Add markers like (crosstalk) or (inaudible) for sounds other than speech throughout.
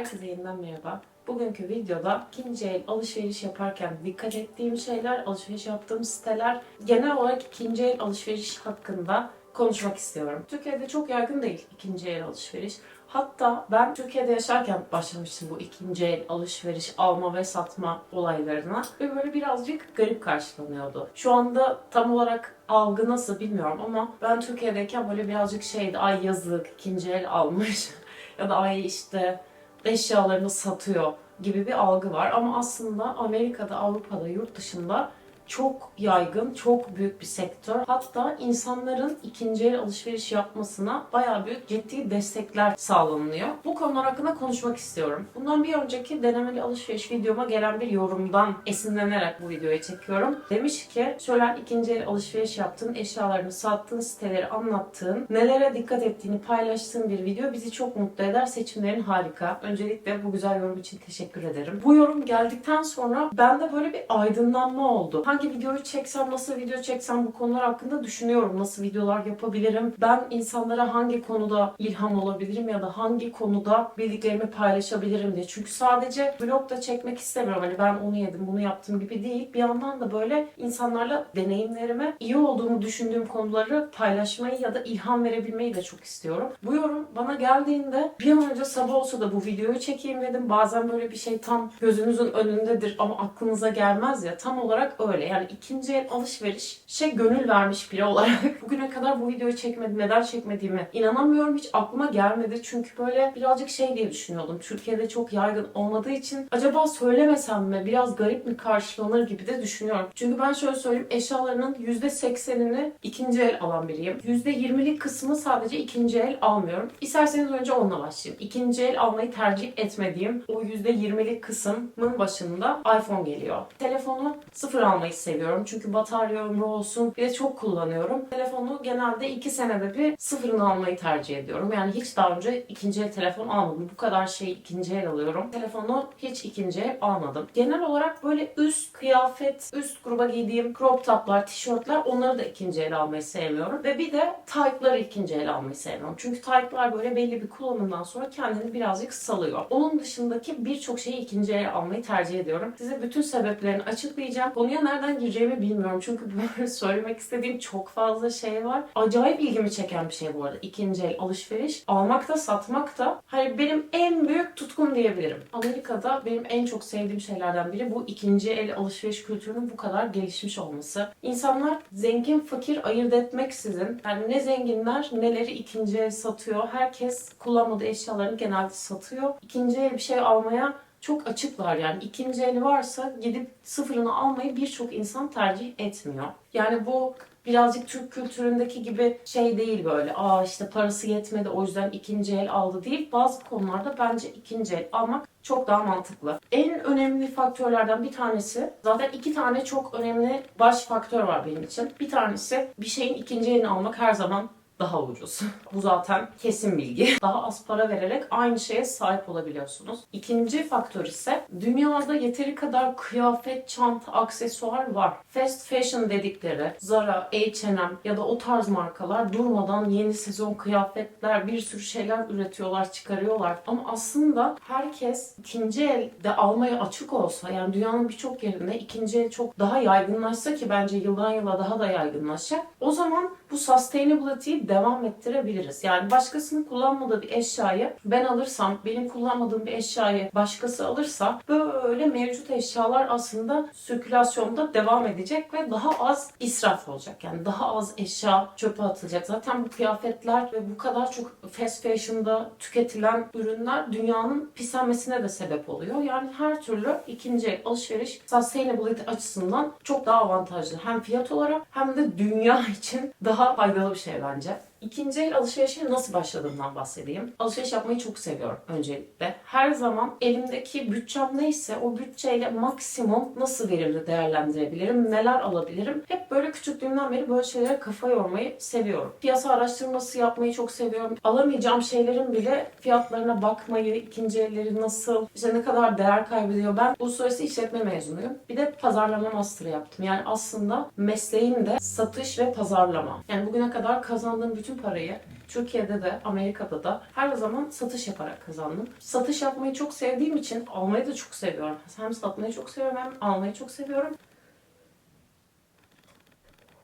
Herkese yeniden merhaba. Bugünkü videoda ikinci el alışveriş yaparken dikkat ettiğim şeyler, alışveriş yaptığım siteler, genel olarak ikinci el alışveriş hakkında konuşmak istiyorum. Türkiye'de çok yaygın değil ikinci el alışveriş. Hatta ben Türkiye'de yaşarken başlamıştım bu ikinci el alışveriş alma ve satma olaylarına ve böyle birazcık garip karşılanıyordu. Şu anda tam olarak algı nasıl bilmiyorum ama ben Türkiye'deyken böyle birazcık şeydi ay yazık ikinci el almış (laughs) ya da ay işte eşyalarını satıyor gibi bir algı var. Ama aslında Amerika'da, Avrupa'da, yurt dışında çok yaygın, çok büyük bir sektör. Hatta insanların ikinci el alışveriş yapmasına bayağı büyük ciddi destekler sağlanıyor. Bu konular hakkında konuşmak istiyorum. Bundan bir önceki denemeli alışveriş videoma gelen bir yorumdan esinlenerek bu videoyu çekiyorum. Demiş ki şöyle ikinci el alışveriş yaptığın, eşyalarını sattığın, siteleri anlattığın, nelere dikkat ettiğini paylaştığın bir video bizi çok mutlu eder. Seçimlerin harika. Öncelikle bu güzel yorum için teşekkür ederim. Bu yorum geldikten sonra bende böyle bir aydınlanma oldu. Hangi videoyu çeksem, nasıl video çeksem bu konular hakkında düşünüyorum. Nasıl videolar yapabilirim? Ben insanlara hangi konuda ilham olabilirim ya da hangi konuda bildiklerimi paylaşabilirim diye. Çünkü sadece vlogda çekmek istemiyorum. Hani ben onu yedim, bunu yaptım gibi değil. Bir yandan da böyle insanlarla deneyimlerime iyi olduğumu düşündüğüm konuları paylaşmayı ya da ilham verebilmeyi de çok istiyorum. Bu yorum bana geldiğinde bir an önce sabah olsa da bu videoyu çekeyim dedim. Bazen böyle bir şey tam gözünüzün önündedir ama aklınıza gelmez ya. Tam olarak öyle. Yani ikinci el alışveriş şey gönül vermiş biri olarak (laughs) bugüne kadar bu videoyu çekmedim. Neden çekmediğimi inanamıyorum. Hiç aklıma gelmedi. Çünkü böyle birazcık şey diye düşünüyordum. Türkiye'de çok yaygın olmadığı için acaba söylemesem mi? Biraz garip mi karşılanır gibi de düşünüyorum. Çünkü ben şöyle söyleyeyim. Eşyalarının %80'ini ikinci el alan biriyim. %20'lik kısmı sadece ikinci el almıyorum. İsterseniz önce onunla başlayayım. İkinci el almayı tercih etmediğim o %20'lik kısmın başında iPhone geliyor. Telefonu sıfır almayı seviyorum. Çünkü batarya ömrü olsun bir de çok kullanıyorum. Telefonu genelde 2 senede bir sıfırını almayı tercih ediyorum. Yani hiç daha önce ikinci el telefon almadım. Bu kadar şey ikinci el alıyorum. Telefonu hiç ikinci el almadım. Genel olarak böyle üst kıyafet, üst gruba giydiğim crop toplar, tişörtler onları da ikinci el almayı sevmiyorum. Ve bir de taytları ikinci el almayı sevmiyorum. Çünkü taytlar böyle belli bir kullanımdan sonra kendini birazcık salıyor. Onun dışındaki birçok şeyi ikinci el almayı tercih ediyorum. Size bütün sebeplerini açıklayacağım. Konuya nereden gireceğimi bilmiyorum. Çünkü böyle söylemek istediğim çok fazla şey var. Acayip ilgimi çeken bir şey bu arada. İkinci el alışveriş. Almak da satmak da hani benim en büyük tutkum diyebilirim. Amerika'da benim en çok sevdiğim şeylerden biri bu ikinci el alışveriş kültürünün bu kadar gelişmiş olması. İnsanlar zengin fakir ayırt etmeksizin yani ne zenginler neleri ikinci el satıyor. Herkes kullanmadığı eşyalarını genelde satıyor. İkinci el bir şey almaya çok açıklar yani ikinci eli varsa gidip sıfırını almayı birçok insan tercih etmiyor. Yani bu birazcık Türk kültüründeki gibi şey değil böyle. Aa işte parası yetmedi o yüzden ikinci el aldı değil. Bazı konularda bence ikinci el almak çok daha mantıklı. En önemli faktörlerden bir tanesi zaten iki tane çok önemli baş faktör var benim için. Bir tanesi bir şeyin ikinci elini almak her zaman daha ucuz. Bu zaten kesin bilgi. (laughs) Daha az para vererek aynı şeye sahip olabiliyorsunuz. İkinci faktör ise dünyada yeteri kadar kıyafet, çanta, aksesuar var. Fast fashion dedikleri Zara, H&M ya da o tarz markalar durmadan yeni sezon kıyafetler, bir sürü şeyler üretiyorlar, çıkarıyorlar. Ama aslında herkes ikinci elde almaya açık olsa yani dünyanın birçok yerinde ikinci el çok daha yaygınlaşsa ki bence yıldan yıla daha da yaygınlaşacak. O zaman bu sustainability'yi devam ettirebiliriz. Yani başkasının kullanmadığı bir eşyayı ben alırsam, benim kullanmadığım bir eşyayı başkası alırsa böyle mevcut eşyalar aslında sirkülasyonda devam edecek ve daha az israf olacak. Yani daha az eşya çöpe atılacak. Zaten bu kıyafetler ve bu kadar çok fast fashion'da tüketilen ürünler dünyanın pislenmesine de sebep oluyor. Yani her türlü ikinci alışveriş sustainability açısından çok daha avantajlı. Hem fiyat olarak hem de dünya (laughs) için daha faydalı bir şey bence. İkinci el alışverişe nasıl başladığımdan bahsedeyim. Alışveriş yapmayı çok seviyorum öncelikle. Her zaman elimdeki bütçem neyse o bütçeyle maksimum nasıl verimli değerlendirebilirim, neler alabilirim. Hep böyle küçüklüğümden beri böyle şeylere kafa yormayı seviyorum. Piyasa araştırması yapmayı çok seviyorum. Alamayacağım şeylerin bile fiyatlarına bakmayı, ikinci elleri nasıl, işte ne kadar değer kaybediyor. Ben uluslararası işletme mezunuyum. Bir de pazarlama master yaptım. Yani aslında mesleğim de satış ve pazarlama. Yani bugüne kadar kazandığım bütün bütün parayı Türkiye'de de Amerika'da da her zaman satış yaparak kazandım. Satış yapmayı çok sevdiğim için almayı da çok seviyorum. Hem satmayı çok seviyorum hem almayı çok seviyorum.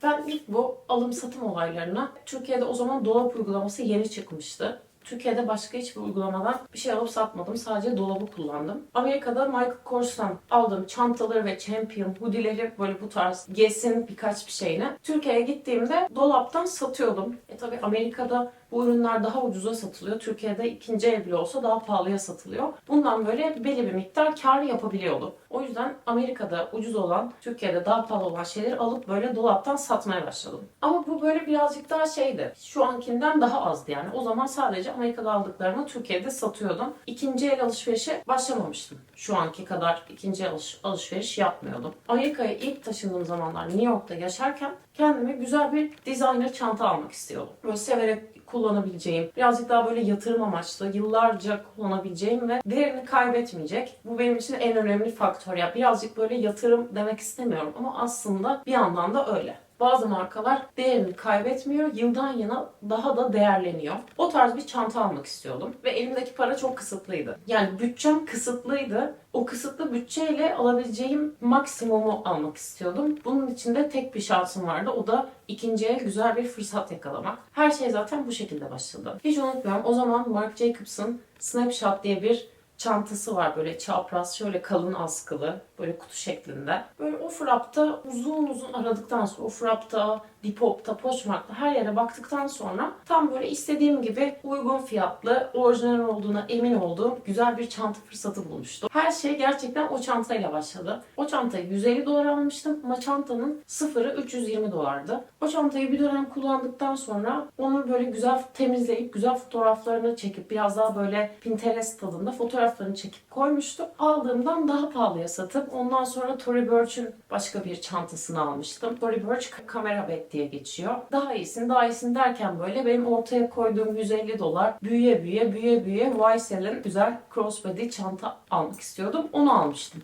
Ben ilk bu alım satım olaylarına Türkiye'de o zaman dolap uygulaması yeni çıkmıştı. Türkiye'de başka hiçbir uygulamadan bir şey alıp satmadım. Sadece dolabı kullandım. Amerika'da Michael Kors'tan aldığım çantaları ve Champion hoodie'leri böyle bu tarz Guess'in birkaç bir şeyini Türkiye'ye gittiğimde dolaptan satıyordum. E tabi Amerika'da bu ürünler daha ucuza satılıyor. Türkiye'de ikinci el bile olsa daha pahalıya satılıyor. Bundan böyle belli bir miktar kar yapabiliyordum. O yüzden Amerika'da ucuz olan, Türkiye'de daha pahalı olan şeyleri alıp böyle dolaptan satmaya başladım. Ama bu böyle birazcık daha şeydi. Şu ankinden daha azdı yani. O zaman sadece Amerika'da aldıklarımı Türkiye'de satıyordum. İkinci el alışverişe başlamamıştım. Şu anki kadar ikinci el alış- alışveriş yapmıyordum. Amerika'ya ilk taşındığım zamanlar New York'ta yaşarken kendime güzel bir designer çanta almak istiyordum. Böyle severek kullanabileceğim, birazcık daha böyle yatırım amaçlı, yıllarca kullanabileceğim ve değerini kaybetmeyecek. Bu benim için en önemli faktör. Ya birazcık böyle yatırım demek istemiyorum ama aslında bir yandan da öyle. Bazı markalar değerini kaybetmiyor, yıldan yıla daha da değerleniyor. O tarz bir çanta almak istiyordum ve elimdeki para çok kısıtlıydı. Yani bütçem kısıtlıydı. O kısıtlı bütçeyle alabileceğim maksimumu almak istiyordum. Bunun için de tek bir şansım vardı. O da ikinciye güzel bir fırsat yakalamak. Her şey zaten bu şekilde başladı. Hiç unutmuyorum. O zaman Marc Jacobs'ın Snapshot diye bir çantası var böyle çapraz şöyle kalın askılı böyle kutu şeklinde. Böyle o frapta uzun uzun aradıktan sonra o frapta, Depop'ta, Poshmark'ta her yere baktıktan sonra tam böyle istediğim gibi uygun fiyatlı, orijinal olduğuna emin olduğum güzel bir çanta fırsatı bulmuştum. Her şey gerçekten o çantayla başladı. O çantayı 150 dolar almıştım ama çantanın sıfırı 320 dolardı. O çantayı bir dönem kullandıktan sonra onu böyle güzel temizleyip güzel fotoğraflarını çekip biraz daha böyle Pinterest tadında fotoğraflarını çekip koymuştum. Aldığımdan daha pahalıya satıp ondan sonra Tory Burch'ün başka bir çantasını almıştım. Tory Burch kamera bag diye geçiyor. Daha iyisin daha iyisin derken böyle benim ortaya koyduğum 150 dolar büyüye büyüye büyüye büyüye YSL'in güzel crossbody çanta almak istiyordum. Onu almıştım.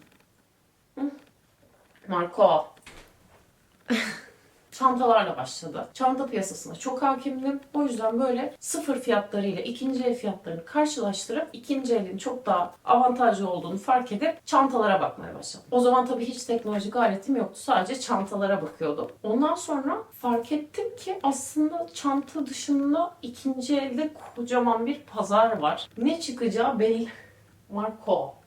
Marco. (laughs) çantalarla başladı. Çanta piyasasına çok hakimdim. O yüzden böyle sıfır fiyatlarıyla ikinci el fiyatlarını karşılaştırıp ikinci elin çok daha avantajlı olduğunu fark edip çantalara bakmaya başladım. O zaman tabii hiç teknolojik aletim yoktu. Sadece çantalara bakıyordum. Ondan sonra fark ettim ki aslında çanta dışında ikinci elde kocaman bir pazar var. Ne çıkacağı belli. Marco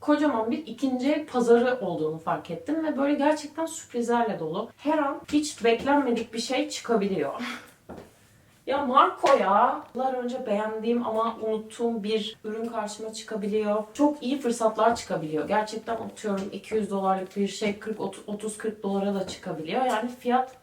kocaman bir ikinci pazarı olduğunu fark ettim ve böyle gerçekten sürprizlerle dolu. Her an hiç beklenmedik bir şey çıkabiliyor. (laughs) Ya Marco ya. Yıllar önce beğendiğim ama unuttuğum bir ürün karşıma çıkabiliyor. Çok iyi fırsatlar çıkabiliyor. Gerçekten atıyorum 200 dolarlık bir şey 40 30-40 dolara da çıkabiliyor. Yani fiyat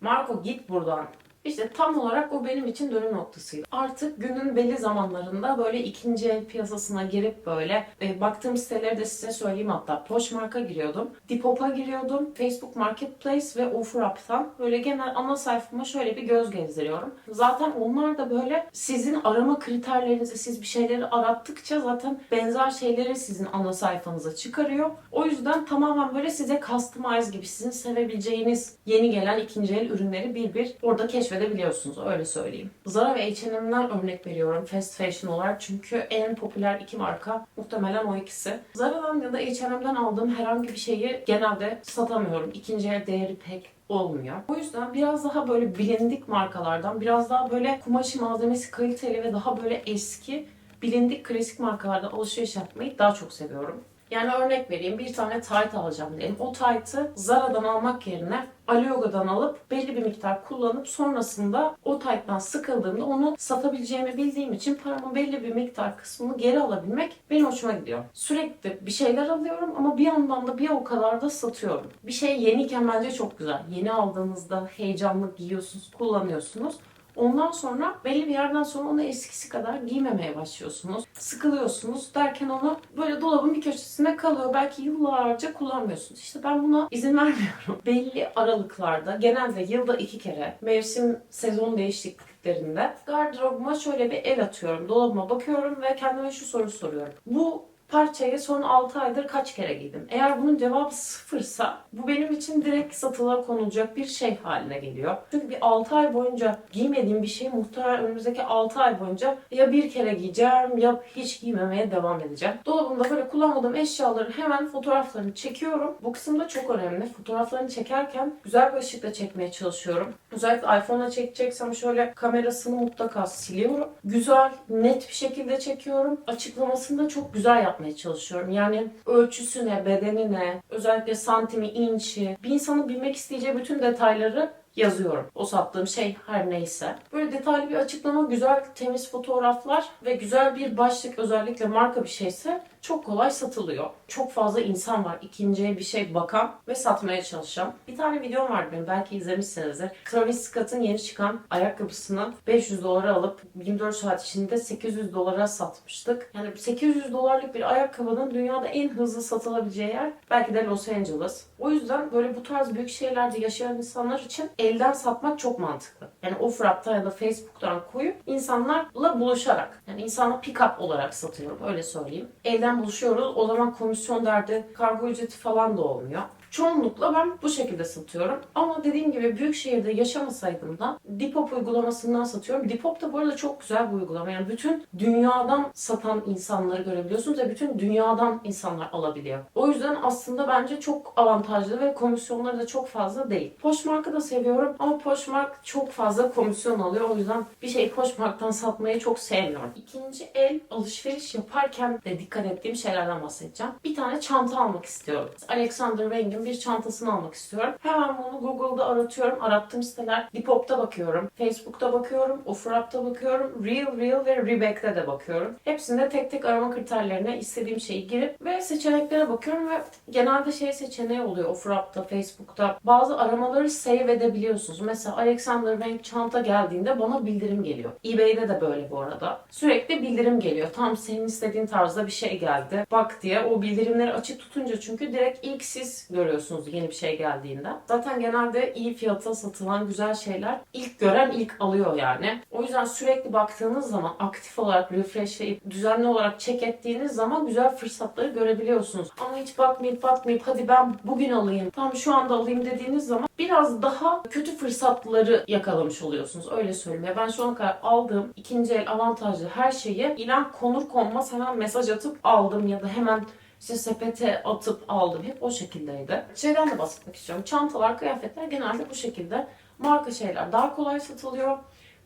Marco git buradan. İşte tam olarak o benim için dönüm noktasıydı. Artık günün belli zamanlarında böyle ikinci el piyasasına girip böyle e, baktığım siteleri de size söyleyeyim hatta Poshmark'a giriyordum. Depop'a giriyordum. Facebook Marketplace ve OfferUp'tan böyle genel ana sayfama şöyle bir göz gezdiriyorum. Zaten onlar da böyle sizin arama kriterlerinizi siz bir şeyleri arattıkça zaten benzer şeyleri sizin ana sayfanıza çıkarıyor. O yüzden tamamen böyle size customize gibi sizin sevebileceğiniz yeni gelen ikinci el ürünleri bir bir orada keşfedebiliyorsunuz öyle söyleyeyim. Zara ve H&M'den örnek veriyorum fast fashion olarak çünkü en popüler iki marka muhtemelen o ikisi. Zara'dan ya da H&M'den aldığım herhangi bir şeyi genelde satamıyorum. İkinci el değeri pek olmuyor. O yüzden biraz daha böyle bilindik markalardan, biraz daha böyle kumaşı malzemesi kaliteli ve daha böyle eski bilindik klasik markalardan alışveriş yapmayı daha çok seviyorum. Yani örnek vereyim bir tane tight alacağım diyelim. O tight'ı Zara'dan almak yerine Alioga'dan alıp belli bir miktar kullanıp sonrasında o tight'tan sıkıldığımda onu satabileceğimi bildiğim için paramın belli bir miktar kısmını geri alabilmek benim hoşuma gidiyor. Sürekli bir şeyler alıyorum ama bir yandan da bir o kadar da satıyorum. Bir şey yeniyken bence çok güzel. Yeni aldığınızda heyecanlı giyiyorsunuz, kullanıyorsunuz. Ondan sonra belli bir yerden sonra onu eskisi kadar giymemeye başlıyorsunuz. Sıkılıyorsunuz derken onu böyle dolabın bir köşesinde kalıyor. Belki yıllarca kullanmıyorsunuz. İşte ben buna izin (laughs) vermiyorum. Belli aralıklarda genelde yılda iki kere mevsim sezon değişikliklerinde gardırobuma şöyle bir el atıyorum. Dolabıma bakıyorum ve kendime şu soru soruyorum. Bu parçayı son 6 aydır kaç kere giydim? Eğer bunun cevabı sıfırsa bu benim için direkt satılığa konulacak bir şey haline geliyor. Çünkü bir 6 ay boyunca giymediğim bir şeyi muhtemelen önümüzdeki 6 ay boyunca ya bir kere giyeceğim ya hiç giymemeye devam edeceğim. Dolabımda böyle kullanmadığım eşyaların hemen fotoğraflarını çekiyorum. Bu kısım da çok önemli. Fotoğraflarını çekerken güzel bir ışıkla çekmeye çalışıyorum. Özellikle iPhone'la çekeceksem şöyle kamerasını mutlaka siliyorum. Güzel, net bir şekilde çekiyorum. Açıklamasını da çok güzel yapmaya çalışıyorum. Yani ölçüsüne, bedenine, özellikle santimi, inçi, bir insanın bilmek isteyeceği bütün detayları yazıyorum. O sattığım şey her neyse. Böyle detaylı bir açıklama, güzel temiz fotoğraflar ve güzel bir başlık özellikle marka bir şeyse çok kolay satılıyor. Çok fazla insan var ikinciye bir şey bakan ve satmaya çalışan. Bir tane videom vardı benim belki izlemişsinizdir. Travis Scott'ın yeni çıkan ayakkabısını 500 dolara alıp 24 saat içinde 800 dolara satmıştık. Yani 800 dolarlık bir ayakkabının dünyada en hızlı satılabileceği yer belki de Los Angeles. O yüzden böyle bu tarz büyük şehirlerde yaşayan insanlar için elden satmak çok mantıklı. Yani Offrap'ta ya da Facebook'tan koyup insanlarla buluşarak yani insana pick-up olarak satıyorum öyle söyleyeyim. Elden buluşuyoruz o zaman komisyon derdi kargo ücreti falan da olmuyor. Çoğunlukla ben bu şekilde satıyorum. Ama dediğim gibi büyük şehirde yaşamasaydım da Depop uygulamasından satıyorum. Depop da bu arada çok güzel bir uygulama. Yani bütün dünyadan satan insanları görebiliyorsunuz ve bütün dünyadan insanlar alabiliyor. O yüzden aslında bence çok avantajlı ve komisyonları da çok fazla değil. Poshmark'ı da seviyorum ama Poshmark çok fazla komisyon alıyor. O yüzden bir şey Poshmark'tan satmayı çok sevmiyorum. İkinci el alışveriş yaparken de dikkat ettiğim şeylerden bahsedeceğim. Bir tane çanta almak istiyorum. Alexander Wang'in bir çantasını almak istiyorum. Hemen bunu Google'da aratıyorum. Arattığım siteler Depop'ta bakıyorum. Facebook'ta bakıyorum. Offrap'ta bakıyorum. Real Real ve Reback'te de bakıyorum. Hepsinde tek tek arama kriterlerine istediğim şeyi girip ve seçeneklere bakıyorum ve genelde şey seçeneği oluyor Offrap'ta, Facebook'ta. Bazı aramaları save edebiliyorsunuz. Mesela Alexander Wang çanta geldiğinde bana bildirim geliyor. eBay'de de böyle bu arada. Sürekli bildirim geliyor. Tam senin istediğin tarzda bir şey geldi. Bak diye o bildirimleri açık tutunca çünkü direkt ilk siz görüyorsunuz yeni bir şey geldiğinde. Zaten genelde iyi fiyata satılan güzel şeyler ilk gören ilk alıyor yani. O yüzden sürekli baktığınız zaman aktif olarak refreshleyip düzenli olarak check ettiğiniz zaman güzel fırsatları görebiliyorsunuz. Ama hiç bakmayıp bakmayıp hadi ben bugün alayım, tam şu anda alayım dediğiniz zaman biraz daha kötü fırsatları yakalamış oluyorsunuz. Öyle söyleyeyim. Ben şu ana kadar aldığım ikinci el avantajlı her şeyi ilan konur konmaz hemen mesaj atıp aldım ya da hemen işte sepete atıp aldım. Hep o şekildeydi. Şeyden de bahsetmek istiyorum. Çantalar, kıyafetler genelde bu şekilde. Marka şeyler daha kolay satılıyor.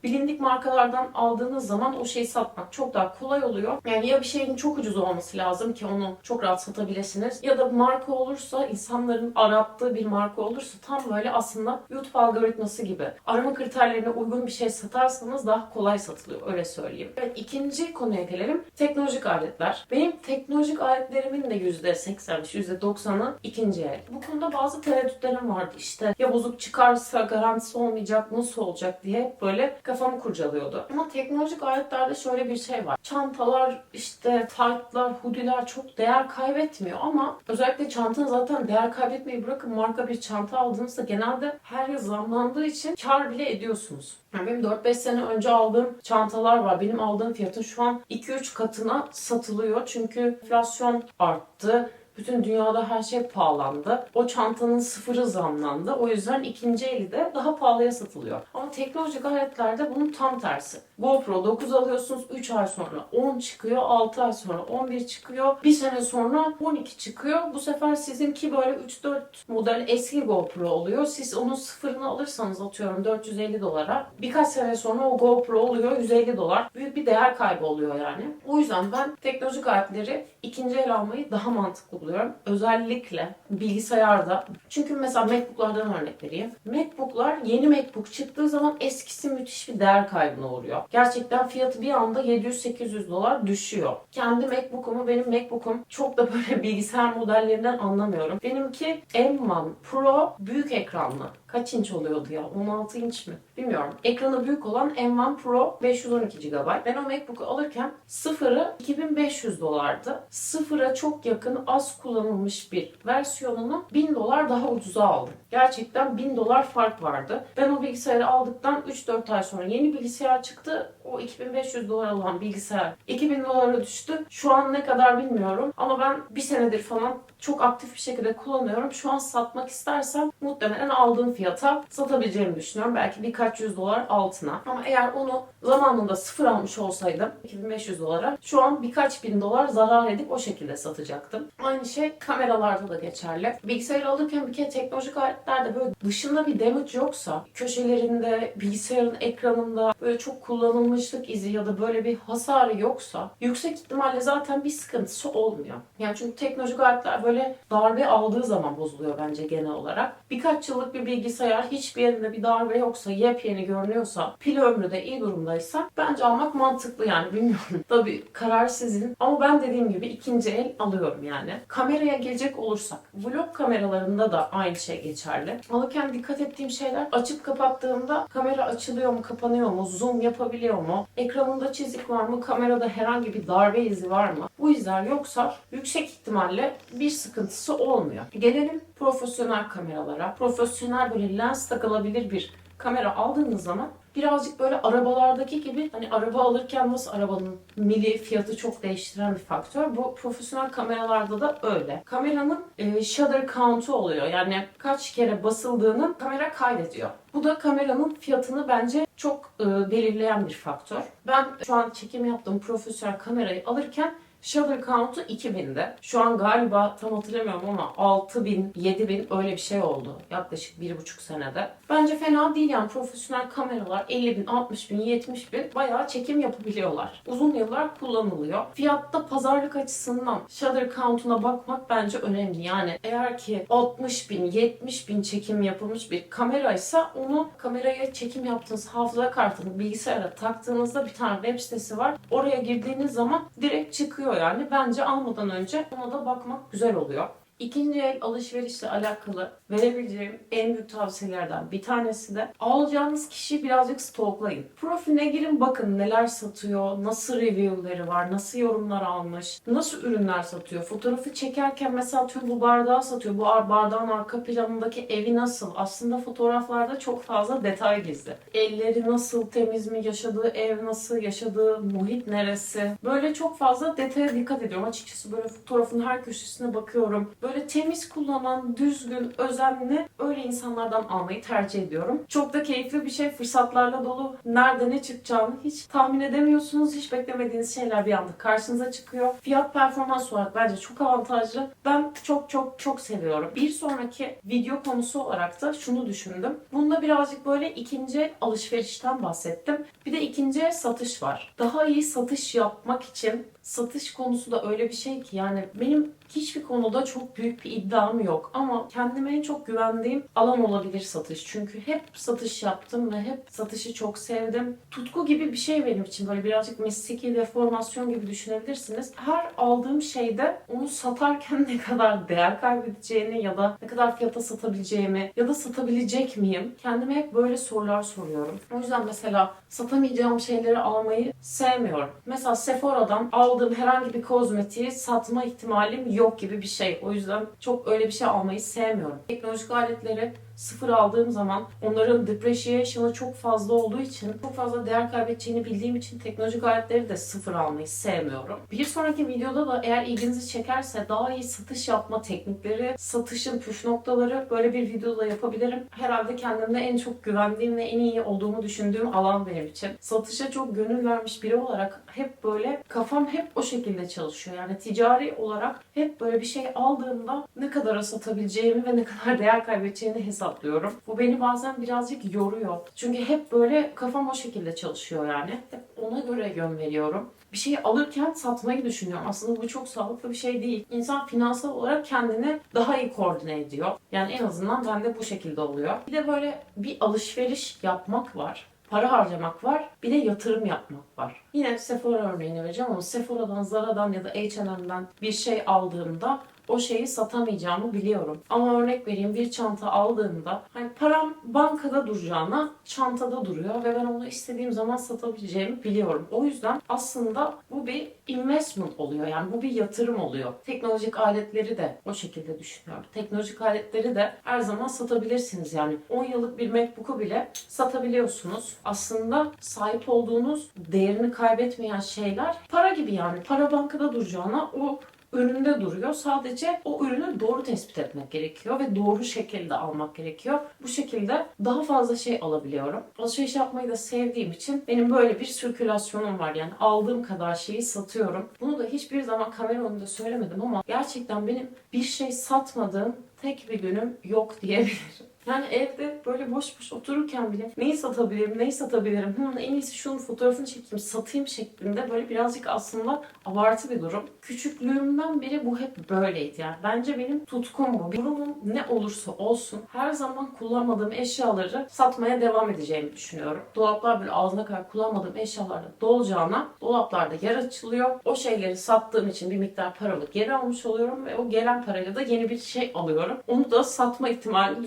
Bilindik markalardan aldığınız zaman o şeyi satmak çok daha kolay oluyor. Yani ya bir şeyin çok ucuz olması lazım ki onu çok rahat satabilirsiniz. Ya da marka olursa, insanların arattığı bir marka olursa tam böyle aslında YouTube algoritması gibi. Arama kriterlerine uygun bir şey satarsanız daha kolay satılıyor. Öyle söyleyeyim. Evet ikinci konuya gelelim. Teknolojik aletler. Benim teknolojik aletlerimin de %80'i, %90'ı ikinci el. Bu konuda bazı tereddütlerim vardı. İşte ya bozuk çıkarsa garantisi olmayacak, nasıl olacak diye böyle kafamı kurcalıyordu. Ama teknolojik aletlerde şöyle bir şey var. Çantalar, işte taytlar, hoodie'ler çok değer kaybetmiyor ama özellikle çantanın zaten değer kaybetmeyi bırakın marka bir çanta aldığınızda genelde her yıl zamlandığı için kar bile ediyorsunuz. Yani benim 4-5 sene önce aldığım çantalar var. Benim aldığım fiyatın şu an 2-3 katına satılıyor. Çünkü enflasyon arttı. Bütün dünyada her şey pahalandı. O çantanın sıfırı zamlandı. O yüzden ikinci eli de daha pahalıya satılıyor. Ama teknolojik aletlerde bunun tam tersi. GoPro 9 alıyorsunuz 3 ay sonra 10 çıkıyor, 6 ay sonra 11 çıkıyor, 1 sene sonra 12 çıkıyor. Bu sefer sizinki böyle 3-4 model eski GoPro oluyor. Siz onun sıfırını alırsanız atıyorum 450 dolara. Birkaç sene sonra o GoPro oluyor 150 dolar. Büyük bir değer kaybı oluyor yani. O yüzden ben teknolojik aletleri ikinci el almayı daha mantıklı buluyorum. Özellikle bilgisayarda. Çünkü mesela MacBook'lardan örnek vereyim. MacBook'lar yeni MacBook çıktığı zaman eskisi müthiş bir değer kaybına uğruyor. Gerçekten fiyatı bir anda 700-800 dolar düşüyor. Kendi MacBook'umu, benim MacBook'um çok da böyle (laughs) bilgisayar modellerinden anlamıyorum. Benimki M1 Pro büyük ekranlı kaç inç oluyordu ya? 16 inç mi? Bilmiyorum. Ekranı büyük olan M1 Pro 512 GB. Ben o MacBook'u alırken sıfırı 2500 dolardı. Sıfıra çok yakın az kullanılmış bir versiyonunu 1000 dolar daha ucuza aldım. Gerçekten 1000 dolar fark vardı. Ben o bilgisayarı aldıktan 3-4 ay sonra yeni bilgisayar çıktı. O 2500 dolar olan bilgisayar 2000 dolara düştü. Şu an ne kadar bilmiyorum. Ama ben bir senedir falan çok aktif bir şekilde kullanıyorum. Şu an satmak istersem muhtemelen aldığım fiyata satabileceğimi düşünüyorum. Belki birkaç yüz dolar altına. Ama eğer onu zamanında sıfır almış olsaydım 2500 dolara şu an birkaç bin dolar zarar edip o şekilde satacaktım. Aynı şey kameralarda da geçerli. Bilgisayarı alırken bir kere teknolojik aletlerde böyle dışında bir damage yoksa köşelerinde, bilgisayarın ekranında böyle çok kullanılmışlık izi ya da böyle bir hasarı yoksa yüksek ihtimalle zaten bir sıkıntısı olmuyor. Yani çünkü teknolojik aletler böyle darbe aldığı zaman bozuluyor bence genel olarak. Birkaç yıllık bir bilgisayar hiçbir yerinde bir darbe yoksa, yepyeni görünüyorsa, pil ömrü de iyi durumdaysa bence almak mantıklı yani bilmiyorum. (laughs) Tabii karar sizin ama ben dediğim gibi ikinci el alıyorum yani. Kameraya gelecek olursak, vlog kameralarında da aynı şey geçerli. Alırken dikkat ettiğim şeyler açıp kapattığımda kamera açılıyor mu, kapanıyor mu, zoom yapabiliyor mu, ekranında çizik var mı, kamerada herhangi bir darbe izi var mı? Bu izler yoksa yüksek ihtimalle bir sıkıntısı olmuyor. Gelelim profesyonel kameralara. Profesyonel böyle lens takılabilir bir kamera aldığınız zaman birazcık böyle arabalardaki gibi hani araba alırken nasıl arabanın mili fiyatı çok değiştiren bir faktör. Bu profesyonel kameralarda da öyle. Kameranın e, shutter count'u oluyor. Yani kaç kere basıldığını kamera kaydediyor. Bu da kameranın fiyatını bence çok e, belirleyen bir faktör. Ben şu an çekim yaptığım profesyonel kamerayı alırken Shutter count'u 2000'de. Şu an galiba tam hatırlamıyorum ama 6000, 7000 öyle bir şey oldu. Yaklaşık 1,5 senede. Bence fena değil yani profesyonel kameralar 50 bin, 60 bin, 70 bin bayağı çekim yapabiliyorlar. Uzun yıllar kullanılıyor. Fiyatta pazarlık açısından shutter count'una bakmak bence önemli. Yani eğer ki 60 bin, 70 bin çekim yapılmış bir kameraysa onu kameraya çekim yaptığınız hafıza kartını bilgisayara taktığınızda bir tane web sitesi var. Oraya girdiğiniz zaman direkt çıkıyor yani. Bence almadan önce ona da bakmak güzel oluyor. İkinci el alışverişle alakalı verebileceğim en büyük tavsiyelerden bir tanesi de alacağınız kişiyi birazcık stalklayın. Profiline girin bakın neler satıyor, nasıl review'leri var, nasıl yorumlar almış, nasıl ürünler satıyor. Fotoğrafı çekerken mesela tüm bu bardağı satıyor. Bu bardağın arka planındaki evi nasıl? Aslında fotoğraflarda çok fazla detay gizli. Elleri nasıl, temiz mi, yaşadığı ev nasıl, yaşadığı muhit neresi? Böyle çok fazla detaya dikkat ediyorum. Açıkçası böyle fotoğrafın her köşesine bakıyorum. Böyle temiz kullanan, düzgün, özenli öyle insanlardan almayı tercih ediyorum. Çok da keyifli bir şey. Fırsatlarla dolu. Nerede ne çıkacağını hiç tahmin edemiyorsunuz. Hiç beklemediğiniz şeyler bir anda karşınıza çıkıyor. Fiyat performans olarak bence çok avantajlı. Ben çok çok çok seviyorum. Bir sonraki video konusu olarak da şunu düşündüm. Bunda birazcık böyle ikinci alışverişten bahsettim. Bir de ikinci satış var. Daha iyi satış yapmak için satış konusu da öyle bir şey ki yani benim hiçbir konuda çok büyük bir iddiam yok ama kendime en çok güvendiğim alan olabilir satış. Çünkü hep satış yaptım ve hep satışı çok sevdim. Tutku gibi bir şey benim için böyle birazcık mesleki deformasyon gibi düşünebilirsiniz. Her aldığım şeyde onu satarken (laughs) ne kadar değer kaybedeceğini ya da ne kadar fiyata satabileceğimi ya da satabilecek miyim? Kendime hep böyle sorular soruyorum. O yüzden mesela satamayacağım şeyleri almayı sevmiyorum. Mesela Sephora'dan aldığım herhangi bir kozmetiği satma ihtimalim yok gibi bir şey. O yüzden çok öyle bir şey almayı sevmiyorum. Teknolojik aletleri sıfır aldığım zaman onların depreciation'ı çok fazla olduğu için çok fazla değer kaybedeceğini bildiğim için teknolojik aletleri de sıfır almayı sevmiyorum. Bir sonraki videoda da eğer ilginizi çekerse daha iyi satış yapma teknikleri, satışın püf noktaları böyle bir videoda yapabilirim. Herhalde kendimde en çok güvendiğim ve en iyi olduğumu düşündüğüm alan benim için. Satışa çok gönül vermiş biri olarak hep böyle kafam hep o şekilde çalışıyor. Yani ticari olarak hep böyle bir şey aldığımda ne kadara satabileceğimi ve ne kadar değer kaybedeceğini hesaplıyorum. Bu beni bazen birazcık yoruyor. Çünkü hep böyle kafam o şekilde çalışıyor yani. Hep ona göre yön veriyorum. Bir şeyi alırken satmayı düşünüyorum. Aslında bu çok sağlıklı bir şey değil. İnsan finansal olarak kendini daha iyi koordine ediyor. Yani en azından bende bu şekilde oluyor. Bir de böyle bir alışveriş yapmak var para harcamak var, bir de yatırım yapmak var. Yine Sephora örneğini vereceğim ama Sephora'dan, Zara'dan ya da H&M'den bir şey aldığımda o şeyi satamayacağımı biliyorum. Ama örnek vereyim bir çanta aldığımda hani param bankada duracağına çantada duruyor ve ben onu istediğim zaman satabileceğimi biliyorum. O yüzden aslında bu bir investment oluyor. Yani bu bir yatırım oluyor. Teknolojik aletleri de o şekilde düşünüyorum. Teknolojik aletleri de her zaman satabilirsiniz. Yani 10 yıllık bir MacBook'u bile satabiliyorsunuz. Aslında sahip olduğunuz değerini kaybetmeyen şeyler para gibi yani. Para bankada duracağına o üründe duruyor. Sadece o ürünü doğru tespit etmek gerekiyor ve doğru şekilde almak gerekiyor. Bu şekilde daha fazla şey alabiliyorum. Alışveriş yapmayı da sevdiğim için benim böyle bir sirkülasyonum var. Yani aldığım kadar şeyi satıyorum. Bunu da hiçbir zaman kamera önünde söylemedim ama gerçekten benim bir şey satmadığım tek bir günüm yok diyebilirim. Yani evde böyle boş boş otururken bile neyi satabilirim, neyi satabilirim, Hı, en iyisi şunun fotoğrafını çekeyim, satayım şeklinde böyle birazcık aslında abartı bir durum. Küçüklüğümden beri bu hep böyleydi yani. Bence benim tutkum bu. Durumum ne olursa olsun her zaman kullanmadığım eşyaları satmaya devam edeceğimi düşünüyorum. Dolaplar böyle ağzına kadar kullanmadığım eşyalarla dolacağına dolaplarda yer açılıyor. O şeyleri sattığım için bir miktar paralı geri almış oluyorum ve o gelen parayla da yeni bir şey alıyorum. Onu da satma ihtimalini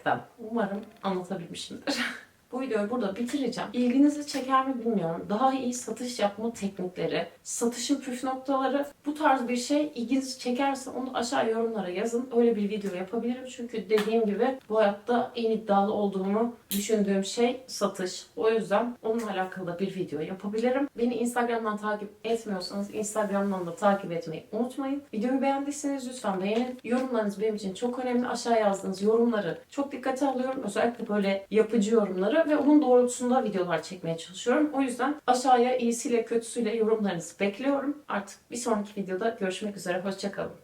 düşünerekten. Umarım anlatabilmişimdir. (laughs) Bu videoyu burada bitireceğim. İlginizi çeker mi bilmiyorum. Daha iyi satış yapma teknikleri, satışın püf noktaları bu tarz bir şey ilginizi çekerse onu aşağı yorumlara yazın. Öyle bir video yapabilirim. Çünkü dediğim gibi bu hayatta en iddialı olduğumu düşündüğüm şey satış. O yüzden onunla alakalı da bir video yapabilirim. Beni Instagram'dan takip etmiyorsanız Instagram'dan da takip etmeyi unutmayın. Videoyu beğendiyseniz lütfen beğenin. Yorumlarınız benim için çok önemli. Aşağı yazdığınız yorumları çok dikkate alıyorum. Özellikle böyle yapıcı yorumları ve onun doğrultusunda videolar çekmeye çalışıyorum. O yüzden aşağıya iyisiyle kötüsüyle yorumlarınızı bekliyorum. Artık bir sonraki videoda görüşmek üzere. Hoşçakalın.